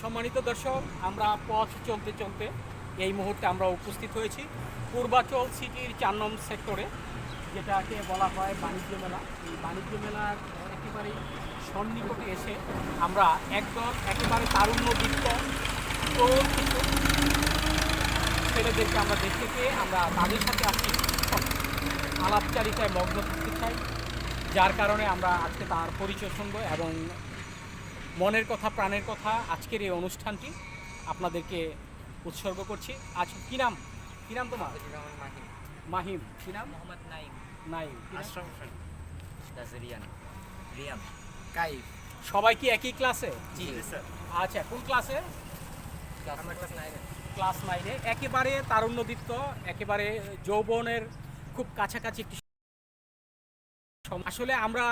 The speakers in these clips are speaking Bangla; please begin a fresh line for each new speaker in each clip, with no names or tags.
সম্মানিত দর্শক, আমরা পথ চলতে চলতে এই মুহূর্তে আমরা উপস্থিত হয়েছি পূর্বাচল সিটির চার নং সেক্টরে, যেটাকে বলা হয় বাণিজ্য মেলা। এই বাণিজ্য মেলার একেবারেই সন্নিকটে এসে আমরা একদল একেবারে তারুণ্য তরুণ ছেলেদেরকে আমরা দেখতে পেয়ে আমরা তাদের সাথে আজকে আলাপচারিতায় মগ্ন থাকতে চাই, যার কারণে আমরা আজকে তার পরিচয় শুনব এবং মনের কথা প্রাণের কথা আজকের এই অনুষ্ঠানটি আপনাদেরকে উৎসর্গ করছি। আজ কী নাম? কী নাম তোমার?
মাহিম।
মাহিম। কি নাম?
মোহাম্মদ নাইম।
নাই
আশরাফ হোসেন দাসরিয়ান রিয়াম কাইফ।
সবাই কি একই ক্লাসে?
জি। স্যার
আচ্ছা কোন ক্লাসে?
ক্লাস নাইনে।
একেবারে তারুণ্যদীপ্ত একেবারে যৌবনের খুব কাছাকাছি আসলে আমরা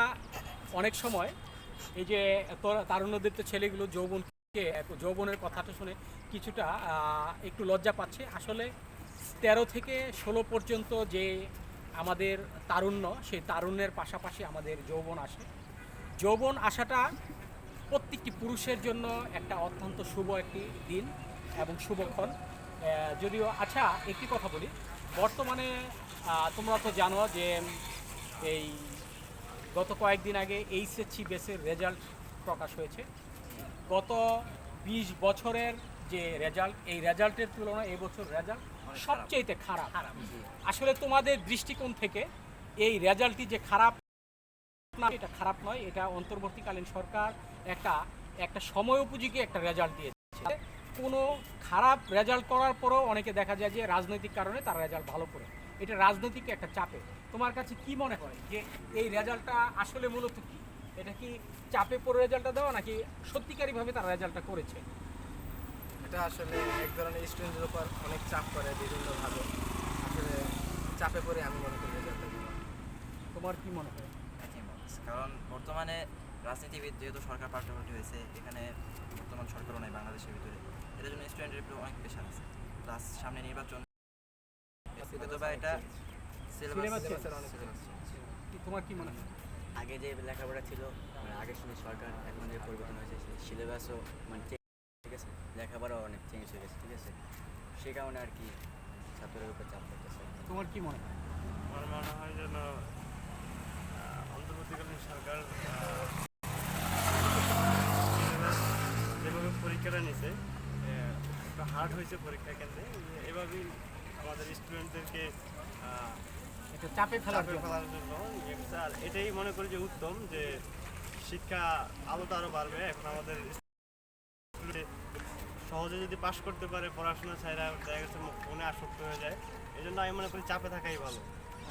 অনেক সময় এই যে তর- তারুণ্যদীপ্ত ছেলেগুলো যৌবনকে, যৌবনের কথাটা শুনে কিছুটা একটু লজ্জা পাচ্ছে। আসলে তেরো থেকে ষোলো পর্যন্ত যে আমাদের তারুণ্য, সেই তারুণ্যের পাশাপাশি আমাদের যৌবন আসে। যৌবন আসাটা প্রত্যেকটি পুরুষের জন্য একটা অত্যন্ত শুভ একটি দিন এবং শুভক্ষণ। যদিও আচ্ছা একটি কথা বলি। বর্তমানে তোমরা তো জানো যে এই গত কয়েকদিন আগে এইচএসসি বেসের রেজাল্ট প্রকাশ হয়েছে। গত বিশ বছরের যে রেজাল্ট, এই রেজাল্টের তুলনায় এবছর রেজাল্ট সবচেয়ে খারাপ। আসলে তোমাদের দৃষ্টিকোণ থেকে এই রেজাল্টটি যে খারাপ এটা খারাপ নয়, এটা অন্তর্বর্তীকালীন সরকার একটা একটা সময় উপযোগী একটা রেজাল্ট দিয়েছে। কোনো খারাপ রেজাল্ট করার পরও অনেকে দেখা যায় যে রাজনৈতিক কারণে তার রেজাল্ট ভালো করে এটা রাজনৈতিক একটা চাপে। তোমার কাছে কি মনে হয় যে এই রেজাল্টটা আসলে মূলত কি? এটা কি চাপে পড়ে রেজাল্টটা দেওয়া নাকি সত্যিকারীভাবে তারা রেজাল্টটা করেছে?
এটা আসলে এক ধরনের স্টুডেন্টের উপর অনেক চাপ করে বিভিন্নভাবে। আসলে চাপে পড়ে আমি মনে করি রেজাল্টটা দিব
তোমার কি মনে হয়?
কারণ বর্তমানে রাজনীতিবিদ যেহেতু সরকার পাল্টাপাল্টি হয়েছে এখানে বর্তমান সরকারও নাই বাংলাদেশের ভিতরে। এটার জন্য স্টুডেন্টের উপরে অনেক প্রেশার আছে। প্লাস সামনে নির্বাচন হয়তো এটা সিলেবাস
তোমার কি মনে হয়
আগে যে লেখাপড়া ছিল মানে আগের সময় সরকার এখন যে পরিবর্তন হয়েছে সিলেবাসও মানে চেঞ্জ ঠিক আছে লেখাপড়াও অনেক চেঞ্জ হয়ে গেছে ঠিক আছে সে কারণে আর কি ছাত্রের উপর চাপ পড়তেছে
তোমার কি মনে হয়
আমার মনে হয় যেন অন্তর্বর্তীকালীন সরকার যেভাবে পরীক্ষাটা নিছে হার্ড হয়েছে পরীক্ষা কেন্দ্রে এভাবেই আমাদের স্টুডেন্টদেরকে
চাপে ফেলার জন্য।
ইয়ে। আর এটাই মনে করি যে উত্তম যে শিক্ষা আলোটা আরও বাড়বে। এখন আমাদের সহজে যদি পাশ করতে পারে পড়াশোনা ছাড়া দেখা গেছে মনে আসক্ত হয়ে যায়। এই জন্য আমি মনে করি চাপে থাকাই ভালো।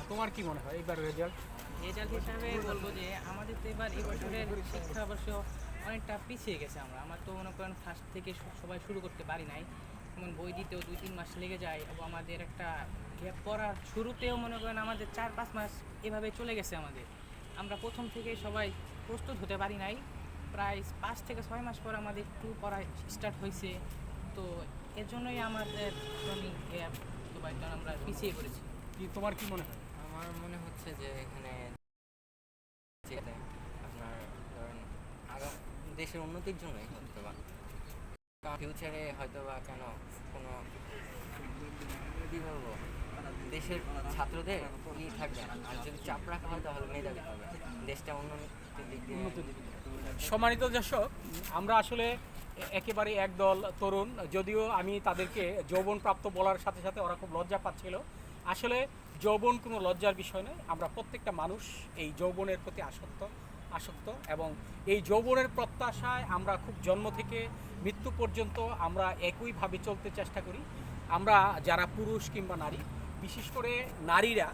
তোমার কি মনে হয়? এবার রেজাল্ট
রেজাল্ট হিসাবে বলব যে আমাদের তো এবার এবছরের শিক্ষাবর্ষ অনেকটা পিছিয়ে গেছে আমরা। আমার তো মনে করেন ফার্স্ট থেকে সবাই শুরু করতে পারি নাই। যেমন বই দিতেও দুই তিন মাস লেগে যায় এবং আমাদের একটা গ্যাপ পড়ার শুরুতেও মনে করেন আমাদের চার পাঁচ মাস এভাবে চলে গেছে আমাদের। আমরা প্রথম থেকে সবাই প্রস্তুত হতে পারি নাই। প্রায় পাঁচ থেকে ছয় মাস পর আমাদের একটু পড়া স্টার্ট হয়েছে। তো এর জন্যই আমাদের গ্যাপ তো কারণ আমরা পিছিয়ে পড়েছি।
কি তোমার কি মনে হয়?
আমার মনে হচ্ছে যে এখানে আপনার ধরেন আগাম দেশের উন্নতির জন্যই হয়তো বা ফিউচারে হয়তো বা কেন কোনো কী বলব? দেশের ছাত্রদের ই থাকবে আর যদি চাপ রাখা হয় তাহলে মেধাবী হবে। দেশটা দিয়ে।
সম্মানিত দর্শক, আমরা আসলে একেবারে একদল তরুণ। যদিও আমি তাদেরকে যৌবনপ্রাপ্ত বলার সাথে সাথে ওরা খুব লজ্জা পাচ্ছিল। আসলে যৌবন কোনো লজ্জার বিষয় নয়। আমরা প্রত্যেকটা মানুষ এই যৌবনের প্রতি আসক্ত। আসক্ত এবং এই যৌবনের প্রত্যাশায় আমরা খুব জন্ম থেকে মৃত্যু পর্যন্ত আমরা একইভাবে চলতে চেষ্টা করি। আমরা যারা পুরুষ কিংবা নারী, বিশেষ করে নারীরা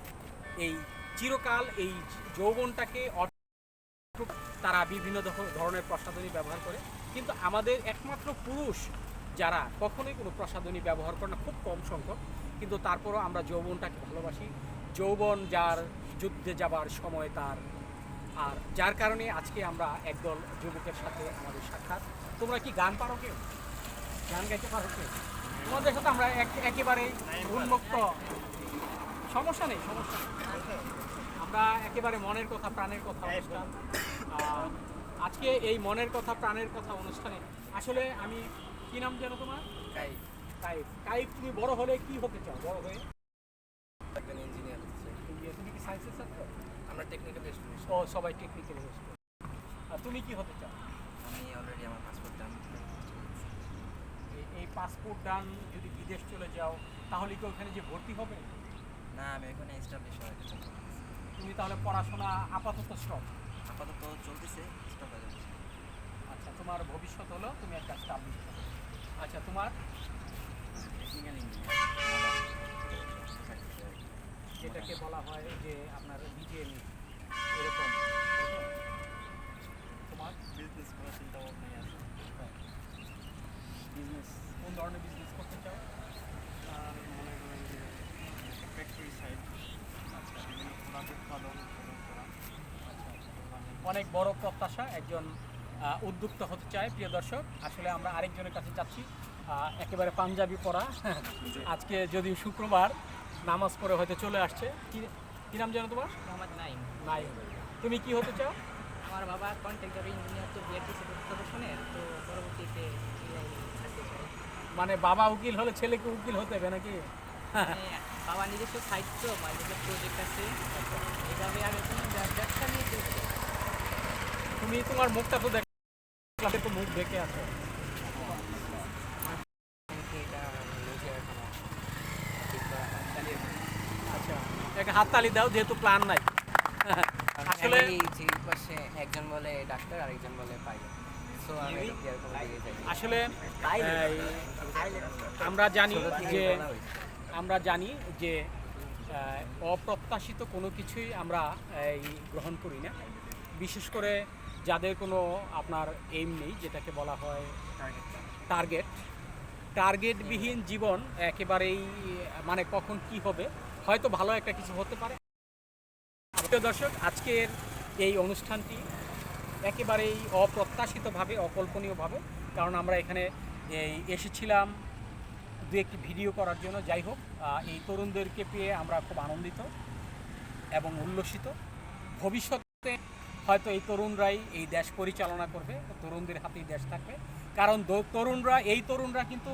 এই চিরকাল এই যৌবনটাকে তারা বিভিন্ন ধরনের প্রসাধনী ব্যবহার করে। কিন্তু আমাদের একমাত্র পুরুষ যারা কখনোই কোনো প্রসাধনী ব্যবহার করে না, খুব কম সংখ্যক। কিন্তু তারপরও আমরা যৌবনটাকে ভালোবাসি। যৌবন যার যুদ্ধে যাবার সময় তার আর যার কারণে আজকে আমরা একদল যুবকের সাথে আমাদের সাক্ষাৎ। তোমরা কি গান পারো কেউ? গান গাইতে পারো কেউ? তোমাদের সাথে আমরা এক- একেবারে উন্মুক্ত। সমস্যা নেই সমস্যা নেই। আমরা একেবারে মনের কথা প্রাণের কথা অনুষ্ঠান। আজকে এই মনের কথা প্রাণের কথা অনুষ্ঠানে আসলে আমি কি নাম জানো তোমার?
কাই
কাইফ। কাইফ তুমি বড় হলে কি হতে চাও? বড় হয়ে?
একজন ইঞ্জিনিয়ার
তুমি কি সায়েন্সের ছাত্র?
আমরা টেকনিক্যাল স্টুডেন্ট
ও সবাই টেকনিক্যাল আর তুমি কি হতে চাও?
আমি অলরেডি আমার পাসপোর্ট ডান
এই- পাসপোর্ট ডান যদি বিদেশ চলে যাও তাহলে কি ওখানে যে ভর্তি হবে?
না আমি এখানে এস্টাবলিশ হওয়ার
তুমি তাহলে পড়াশোনা আপাতত স্টপ
আপাতত চলতেছে স্টপ হয়ে যাচ্ছে।
আচ্ছা তোমার ভবিষ্যৎ হলো তুমি একটা স্টাবলিশ আচ্ছা তোমার?
টেকনিক্যাল ইঞ্জিনিয়ার
যেটাকে বলা হয় যে আপনার বিজেএমই এরকম। তোমার?
বিজনেস করার চিন্তা ভাবনাই আছে
বিজনেস কোন ধরনের বিজনেস করতে চাও?
মনে করেন যে ফ্যাক্টরি সাইড আচ্ছা। বিভিন্ন প্রোডাক্ট উৎপাদন
অনেক বড় প্রত্যাশা একজন উদ্যোক্তা হতে চায় প্রিয় দর্শক। আসলে আমরা আরেকজনের কাছে যাচ্ছি। একেবারে পাঞ্জাবি পরা। আজকে যদি শুক্রবার নামাজ পড়ে হয়তো চলে আসছে। কি নাম জানো তোমার?
মোহাম্মদ নাইম
নাই তুমি কি হতে চাও?
আমার বাবা কন্ট্রাক্টর ইঞ্জিনিয়ার তো বিআরটিসি প্রফেশনের তো পরবর্তীতে
মানে বাবা উকিল হলে ছেলেকে উকিল হতে হবে নাকি?
মানে বাবা নিজস্ব সাহিত্য বা নিজস্ব প্রজেক্ট আছে এইভাবে কোনো ব্যবসা নিয়ে
তুমি তোমার মুখটা তো তো মুখ দেখে আছো
কিন্তু এটা নিজে এখনও ঠিক করা হয়নি।
আচ্ছা একটা হাততালি দাও যেহেতু প্ল্যান নাই। আসলে
পাশে একজন বলে ডাক্তার আরেকজন বলে পাইলট
আসলে আমরা জানি যে আমরা জানি যে অপ্রত্যাশিত কোনো কিছুই আমরা এই গ্রহণ করি না। বিশেষ করে যাদের কোনো আপনার এইম নেই যেটাকে বলা হয় টার্গেট টার্গেটবিহীন জীবন একেবারেই মানে কখন কি হবে হয়তো ভালো একটা কিছু হতে পারে। প্রিয় দর্শক, আজকের এই অনুষ্ঠানটি একেবারেই অপ্রত্যাশিতভাবে, অকল্পনীয়ভাবে, কারণ আমরা এখানে, এই, এসেছিলাম দু একটি ভিডিও করার জন্য। যাই হোক এই তরুণদেরকে পেয়ে আমরা খুব আনন্দিত এবং উল্লসিত। ভবিষ্যতে হয়তো এই তরুণরাই এই দেশ পরিচালনা করবে, তরুণদের হাতেই দেশ থাকবে। কারণ তরুণরা, এই তরুণরা কিন্তু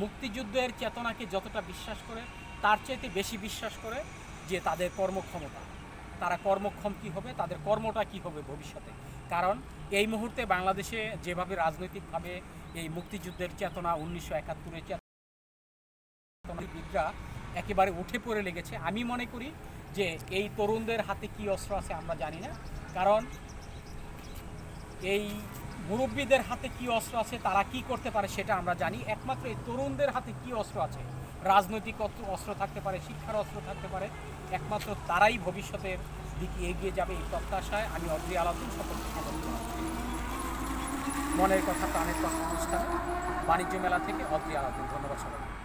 মুক্তিযুদ্ধের চেতনাকে যতটা বিশ্বাস করে তার চাইতে বেশি বিশ্বাস করে যে তাদের কর্মক্ষমতা। তারা কর্মক্ষম কী হবে, তাদের কর্মটা কী হবে ভবিষ্যতে? কারণ এই মুহূর্তে বাংলাদেশে যেভাবে রাজনৈতিকভাবে এই মুক্তিযুদ্ধের চেতনা, উনিশশো একাত্তরের চেতনাবিদরা একেবারে উঠে পড়ে লেগেছে, আমি মনে করি যে এই তরুণদের হাতে কি অস্ত্র আছে আমরা জানি না। কারণ এই মুরব্বীদের হাতে কি অস্ত্র আছে, তারা কি করতে পারে সেটা আমরা জানি। একমাত্র এই তরুণদের হাতে কি অস্ত্র আছে রাজনৈতিক অস্ত্র থাকতে পারে, শিক্ষার অস্ত্র থাকতে পারে, একমাত্র তারাই ভবিষ্যতের দিকে এগিয়ে যাবে এই প্রত্যাশায় আমি অদ্রি আলাদুল সকলকে স্বাগত মনের কথা, প্রাণের কথা অনুষ্ঠান বাণিজ্য মেলা থেকে অদ্রি আলাদুল ধন্যবাদ সবাই